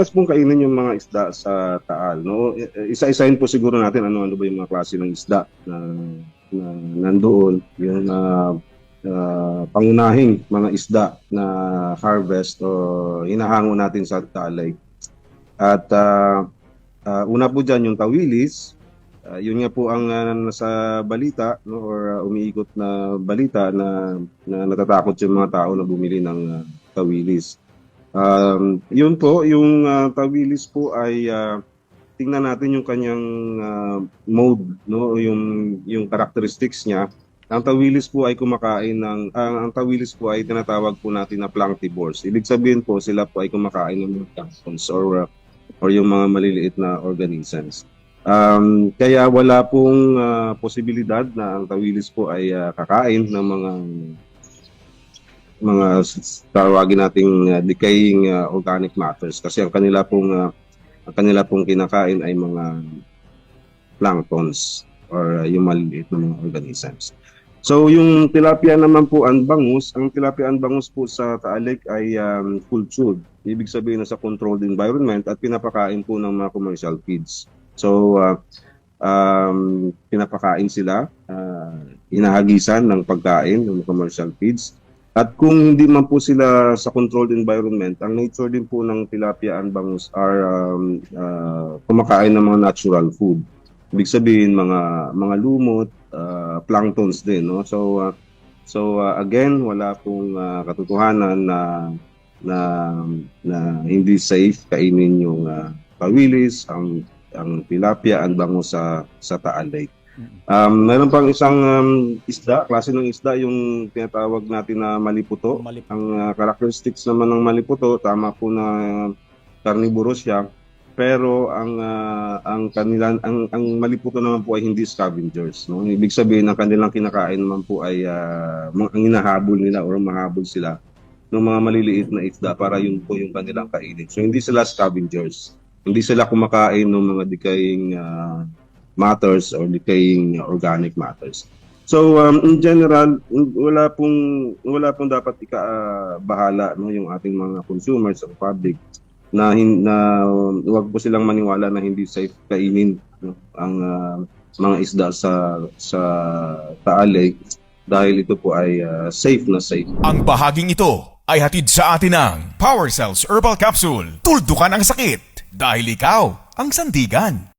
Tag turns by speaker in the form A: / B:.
A: Mas pong kainin yung mga isda sa Taal. No? Isa-isahin po siguro natin ano-ano ba yung mga klase ng isda na, na nandoon. Yung ah, ah, pangunahing mga isda na harvest o hinahango natin sa Taal Lake. At ah, ah, una po dyan yung tawilis. Ah, yun nga po ang ah, nasa balita no, or ah, umiikot na balita na, na natatakot yung mga tao na bumili ng ah, tawilis. Um, yun po, yung uh, tawilis po ay uh, tingnan natin yung kanyang uh, mode, no, yung yung characteristics niya. Ang tawilis po ay kumakain ng ang, ang tawilis po ay tinatawag po natin na planktivores. Ibig sabihin po sila po ay kumakain ng mga or uh, or yung mga maliliit na organisms. Um, kaya wala pong uh, posibilidad na ang tawilis po ay uh, kakain ng mga mga tawagin nating uh, decaying uh, organic matters kasi ang kanila pong uh, ang kanila pong kinakain ay mga planktons or uh, yung maliliit na mga organisms. So yung tilapia naman po ang bangus, ang tilapia ang bangus po sa Taalik ay um, cultured. Ibig sabihin na sa controlled environment at pinapakain po ng mga commercial feeds. So uh, um, pinapakain sila, uh, inahagisan ng pagkain ng commercial feeds. At kung hindi man po sila sa controlled environment, ang nature din po ng tilapia and bangus are um, uh, kumakain ng mga natural food. Ibig sabihin mga mga lumot, uh, planktons din, no? So uh, so uh, again, wala pong uh, katotohanan na na na hindi safe kainin yung uh, pawilis, ang ang tilapia and bangus sa sa Taal Lake. Um, meron pang isang um, isda, klase ng isda, yung tinatawag natin na maliputo.
B: Malip-
A: Ang uh, characteristics naman ng maliputo, tama po na carnivorous siya. Pero ang uh, ang kanilang ang ang maliputo naman po ay hindi scavengers, no? Ibig sabihin ang kanilang kinakain naman po ay uh, ang hinahabol nila or mahabol sila ng mga maliliit na isda para yun po yung kanilang kainin. So hindi sila scavengers. Hindi sila kumakain ng mga decaying uh, matters or decaying organic matters. So um, in general, wala pong wala pong dapat ika-bahala no yung ating mga consumers or public na hin, na um, wag po silang maniwala na hindi safe kainin no, ang ah, mga isda sa sa Taal Lake dahil ito po ay ah, safe na safe.
C: Ang bahaging ito ay hatid sa atin ng Power Cells Herbal Capsule. Tuldukan ang sakit dahil ikaw ang sandigan.